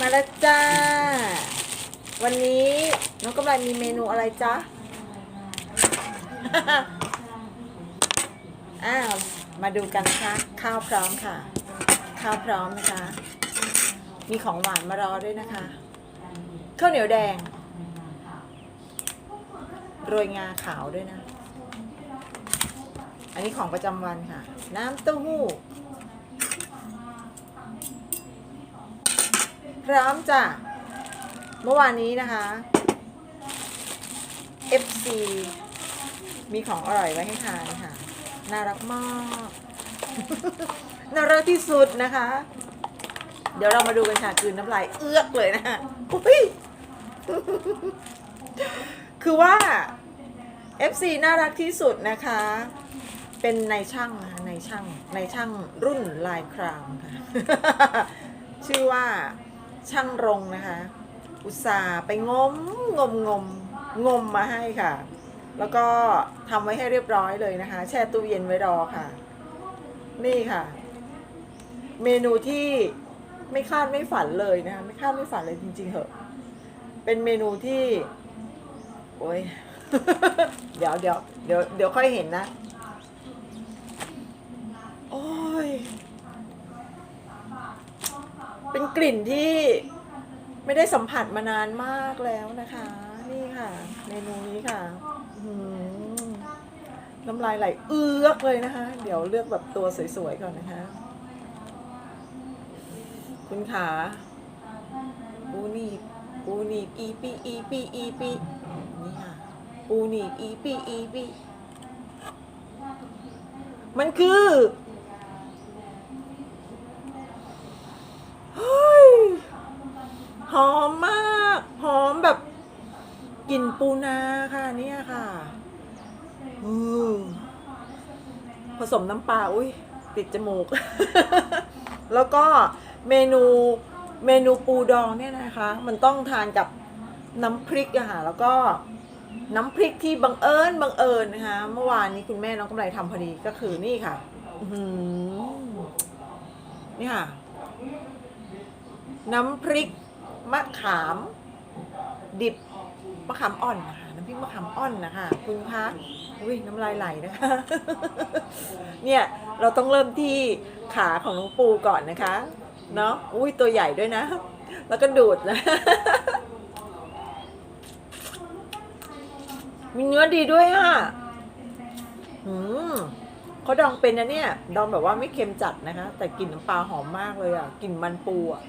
มาแล้วจ้า วันนี้น้องกำไรมีเมนูอะไรจ๊ะ อ้าว มาดูกันนะคะ ข้าวพร้อมค่ะ ข้าวพร้อมนะคะ มีของหวานมารอด้วยนะคะ ข้าวเหนียวแดง โรยงาขาวด้วยนะ อันนี้ของประจำวันค่ะ น้ำเต้าหู้ พร้อมจ้ะ เมื่อวานนี้นะคะ FC มีของอร่อยไว้ให้ทานค่ะ น่ารักมาก น่ารักที่สุดนะคะ เดี๋ยวเรามาดูกันค่ะคืนน้ำลายเอื้อกเลยนะคะอุ๊ยคือว่า FC น่ารักที่สุดนะคะ เป็นนายช่างนะคะนายช่างนายช่างรุ่นลายครามค่ะ ชื่อว่า ช่างรงนะคะ อุตส่าห์ไปงมงมงมงมมาให้ค่ะ แล้วก็ทำไว้ให้เรียบร้อยเลยนะคะ แช่ตู้เย็นไว้รอค่ะ นี่ค่ะ เมนูที่ไม่คาดไม่ฝันเลยนะคะไม่คาดไม่ฝันเลยจริงๆเหอะเป็นเมนูที่ โอ้ย เดี๋ยวเดี๋ยวเดี๋ยวเดี๋ยวค่อยเห็นนะ โอ้ย เป็นกลิ่นที่ไม่ได้สัมผัสมานานมากแล้วนะคะ นี่ค่ะ เมนูนี้ค่ะน้ำลายไหลเอื้อกเลยนะคะ เดี๋ยวเลือกแบบตัวสวยๆก่อนนะคะ คุณขาปูนีปูนีอีปีอีปีอีปีนี่ค่ะปูนีอีปีอีปีมันคือ เฮ้ย หอมมาก หอมแบบกลิ่นปูนาค่ะเนี่ยค่ะอือผสมน้ำปลาอุ้ยติดจมูก แล้วก็เมนูเมนูปูดองเนี่ยนะคะ มันต้องทานกับน้ำพริกอะค่ะแล้วก็น้ำพริกที่บังเอิญบังเอิญนะคะ เมื่อวานนี้คุณแม่น้องกำไรทำพอดีก็คือนี่ค่ะนี่ค่ะ น้ำพริก มะขาม ดิบมะขามอ่อนนะคะน้ำพริกมะขามอ่อนนะคะคุณคะอุ้ยน้ำลายไหลนะคะ เนี่ยเราต้องเริ่มที่ขาของน้องปูก่อนนะคะเนาะอุ้ยตัวใหญ่ด้วยนะ แล้วก็ดูดนะมีเนื้อดีด้วยอะอืมเขาดองเป็นนะเนี่ย ดองแบบว่าไม่เค็มจัดนะคะ แต่กลิ่นน้ำปลาหอมมากเลยอะ กลิ่นมันปูอะ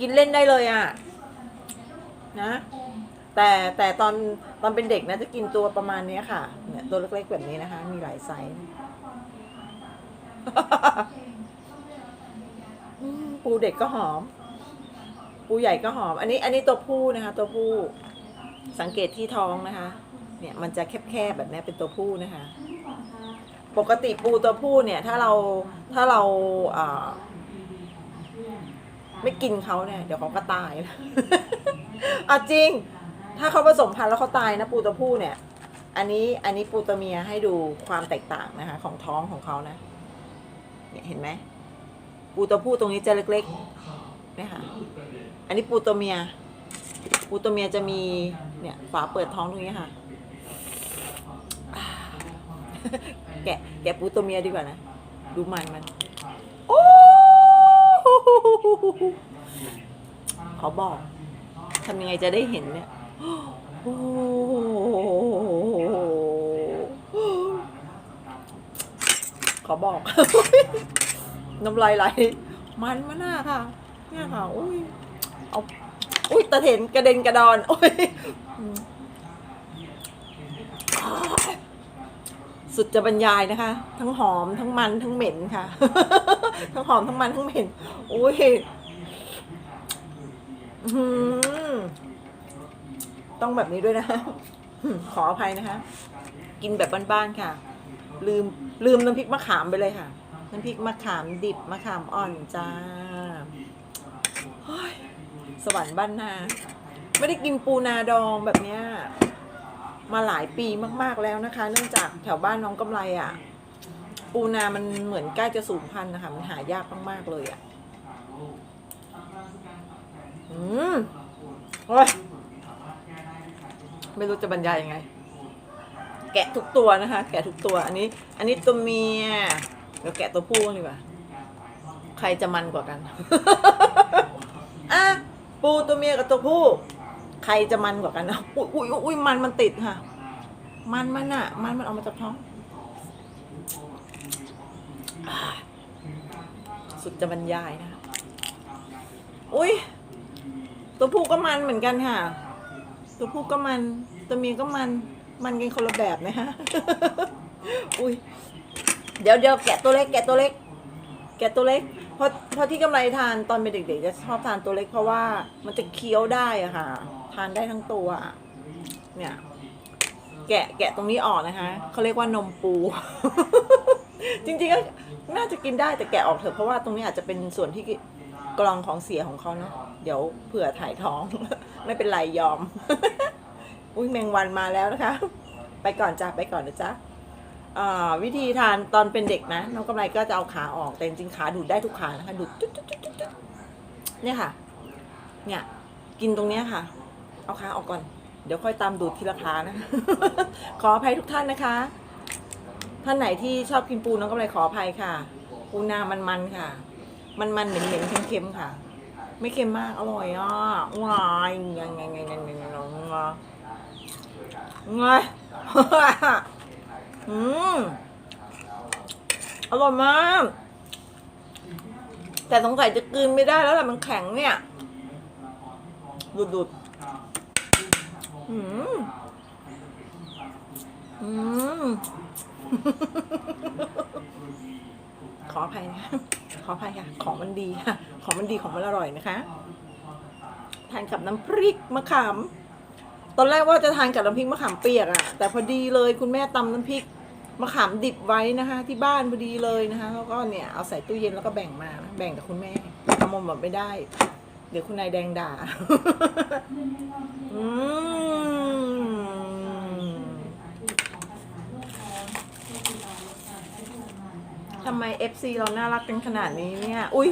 กินเล่นได้เลยอะ นะ แต่แต่ตอนตอนเป็นเด็กนะจะกินตัวประมาณเนี้ยค่ะ เนี่ยตัวเล็กๆแบบนี้นะคะ มีหลายไซส์ปูเด็กก็หอม ปูใหญ่ก็หอม อันนี้ อันนี้ตัวผู้นะคะ ตัวผู้สังเกตที่ท้องนะคะ เนี่ยมันจะแคบๆแบบนี้เป็นตัวผู้นะคะ ปกติปูตัวผู้เนี่ย ถ้าเราถ้าเราอ่าไม่กินเขาเนี่ย เดี๋ยวเขาก็ตายนะ อะจริง ถ้าเขาผสมพันธุ์แล้วเขาตายนะปูตัวผู้เนี่ย อันนี้อันนี้ปูตัวเมียให้ดูความแตกต่างนะคะ ของท้องของเขานะเนี่ยเห็นไหมปูตัวผู้ตรงนี้จะเล็กๆเนี่ยค่ะอันนี้ปูตัวเมีย ปูตัวเมียจะมีเนี่ยฝาเปิดท้องตรงนี้ค่ะ แกะแกะปูตัวเมียดีกว่านะ ดูมันมัน โอ้ขอบอกทำยังไงจะได้เห็นเนี่ยโอ้ขอบอก น้ำลายไหลมันมาหน้าค่ะ เนี่ยค่ะ อุ้ย เอา อุ้ยตะเถนกระเด็นกระดอนโอ้ยอืมอ้าย สุดจะบรรยายนะคะ ทั้งหอมทั้งมันทั้งเหม็นค่ะ ทั้งหอมทั้งมันทั้งเหม็นอุ้ยต้องแบบนี้ด้วยนะขออภัยนะคะ กินแบบบ้านๆค่ะ ลืมลืมน้ำพริกมะขามไปเลยค่ะ น้ำพริกมะขามดิบมะขามอ่อนจ้าสวรรค์บ้านนา ไม่ได้กินปูนาดองแบบเนี้ย มาหลายปีมากๆแล้วนะคะ เนื่องจากแถวบ้านน้องกำไรอะ ปูนามันเหมือนใกล้จะสูญพันธุ์นะคะ มันหายากมากๆเลยอะ่ะ อืมโอ้ยไม่รู้จะบรรยายยังไง แกะทุกตัวนะคะ แกะทุกตัว อันนี้ อันนี้ตัวเมียเดี๋ยวแกะตัวผู้ดีกว่า ใครจะมันกว่ากัน อะปูตัวเมียกับตัวผู้ ใครจะมันกว่ากันนะอุ้ยอุ้ยอุ้ยมันมันติดค่ะ มันมันอะมันมันออกมาจากท้อง สุดจะบรรยายนะคะอุ้ยตัวผู้ก็มันเหมือนกันค่ะ ตัวผู้ก็มัน ตัวเมียก็มัน มันกันคนละแบบนะฮะอุ้ยเดี๋ยวเดี๋ยวแกะตัวเล็กแกะตัวเล็ก แกะตัวเล็กเพราะเพราะที่กำไรทานตอนเป็นเด็กๆจะชอบทานตัวเล็กเพราะว่ามันจะเคี้ยวได้อะค่ะ ทานได้ทั้งตัว เนี่ย แกะแกะตรงนี้ออกนะคะเขาเรียกว่านมปู จริงๆก็น่าจะกินได้แต่แกะออกเถอะเพราะว่าตรงนี้อาจจะเป็นส่วนที่กรองของเสียของเขาเนาะเดี๋ยวเผื่อถ่ายท้อง ไม่เป็นไรยอม อุ้ยแมงวันมาแล้วนะคะ ไปก่อนจ้ะไปก่อนนะจ๊ะอ่าวิธีทานตอนเป็นเด็กนะน้องกำไรก็จะเอาขาออกแต่จริงๆขาดูดได้ทุกขานะคะดูดตุ๊ดตุ๊ดตุ๊ดตุ๊ดตุ๊ดเนี่ยค่ะ เนี่ย กินตรงเนี้ยค่ะ เอาขาออกก่อน เดี๋ยวค่อยตามดูดทีละขานะ ขออภัยทุกท่านนะคะ ท่านไหนที่ชอบกินปูน้องกำไรขออภัยค่ะ ปูนามันมันค่ะ มันมันเหม็นเหม็นเค็มๆค่ะ ไม่เค็มมากอร่อยอะว้ายยังไงไงไงไงไงไงงอืมอร่อยมาก แต่สงสัยจะกลืนไม่ได้แล้วแหละมันแข็งเนี่ยดูดดูด อืมอืมขออภัยนะขออภัยค่ะ ของมันดีค่ะ ของมันดีของมันอร่อยนะคะ ทานกับน้ำพริกมะขาม ตอนแรกว่าจะทานกับน้ำพริกมะขามเปียกอะแต่พอดีเลยคุณแม่ตำน้ำพริกมะขามดิบไว้นะคะ ที่บ้านพอดีเลยนะคะแล้วก็เนี่ยเอาใส่ตู้เย็นแล้วก็แบ่งมานะแบ่งกับคุณแม่ทำหมดไม่ได้ เดี๋ยวคุณนายแดงด่า อืมทำไม FC เราน่ารักกันขนาดนี้เนี่ย อุ้ย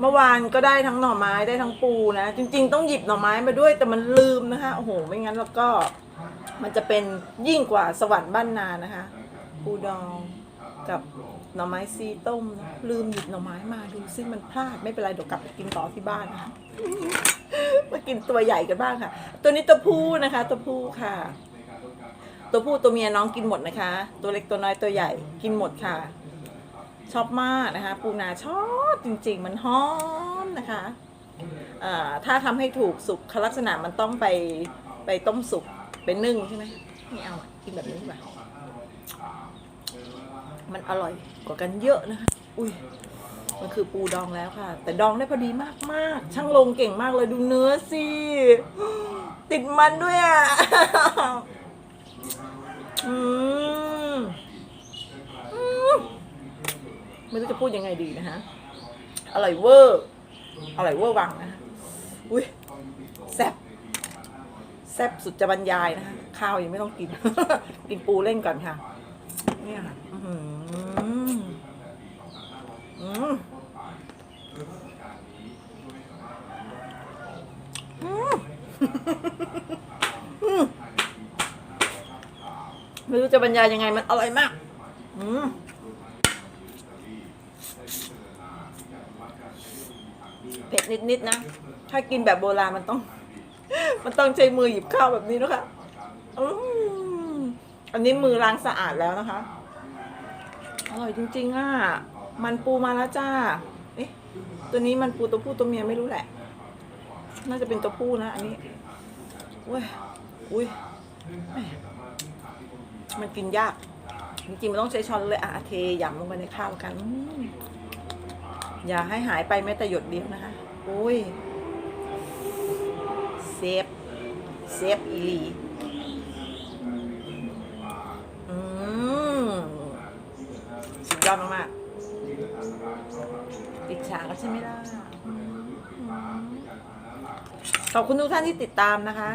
เมื่อวานก็ได้ทั้งหน่อไม้ได้ทั้งปูนะ จริง ๆ ต้องหยิบหน่อไม้มาด้วยแต่มันลืมนะคะ โอ้โห ไม่งั้นแล้วก็ มันจะเป็นยิ่งกว่าสวรรค์บ้านนานะคะ ปูดองกับ หน่อไม้ซีต้มนะลืมหยิบหน่อไม้มาดูซิมันพลาดไม่เป็นไรเดี๋ยวกลับไปกินต่อที่บ้านนะคะมากินตัวใหญ่กันบ้างค่ะ ตัวนี้ตัวผู้นะคะ ตัวผู้ค่ะ ตัวผู้ตัวเมียน้องกินหมดนะคะ ตัวเล็กตัวน้อยตัวใหญ่กินหมดค่ะ ชอบมากนะคะ ปูนาชอบจริง ๆ มันหอมนะคะถ้าทำให้ถูกสุขลักษณะมันต้องไปไปต้มสุกเป็นนึ่งใช่ไหมไม่เอากินแบบนี้ดีกว่า มันอร่อยกว่ากันเยอะนะคะ อุ้ย มันคือปูดองแล้วค่ะ แต่ดองได้พอดีมากมากๆ ช่างลงเก่งมากเลยดูเนื้อสิ ติดมันด้วยอะ อืมไม่รู้จะพูดยังไงดีนะฮะ อร่อยเวอร์ อร่อยเวอร์วังนะฮะอุ้ยแซ่บแซ่บสุดจะบรรยายนะคะข้าวยังไม่ต้องกิน กินปูเล่นก่อนค่ะ เนี่ยค่ะอื้อหืออืม อืมอืม ไม่รู้จะบรรยายยังไงมันอร่อยมาก อืมเผ็ดนิดๆนะ ถ้ากินแบบโบราณมันต้อง มันต้องใช้มือหยิบข้าวแบบนี้นะคะอันนี้มือล้างสะอาดแล้วนะคะ อร่อยจริงๆอะ มันปูมาแล้วจ้า เอ๊ะ ตัวนี้มันปูตัวผู้ตัวเมียไม่รู้แหละ น่าจะเป็นตัวผู้นะ อันนี้อุ้ย อุ้ย มันกินยาก จริงๆมันต้องใช้ช้อนเลยอะเทยำลงไปในข้าวกันอย่าให้หายไปแม้แต่หยดเดียวนะคะ อุ้ย เซฟ เซฟอีลีอืมสุดยอดมาก อิจฉาก็ใช่ไม่ได้ขอบคุณทุกท่านที่ติดตามนะคะ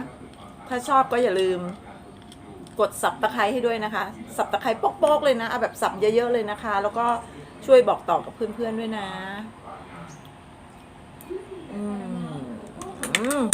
ถ้าชอบก็อย่าลืม กดสับตะไคร้ให้ด้วยนะคะ สับตะไคร้ปอกๆเลยนะเอาแบบสับเยอะๆเลยนะคะ แล้วก็ช่วยบอกต่อกับเพื่อนๆด้วยนะ อืม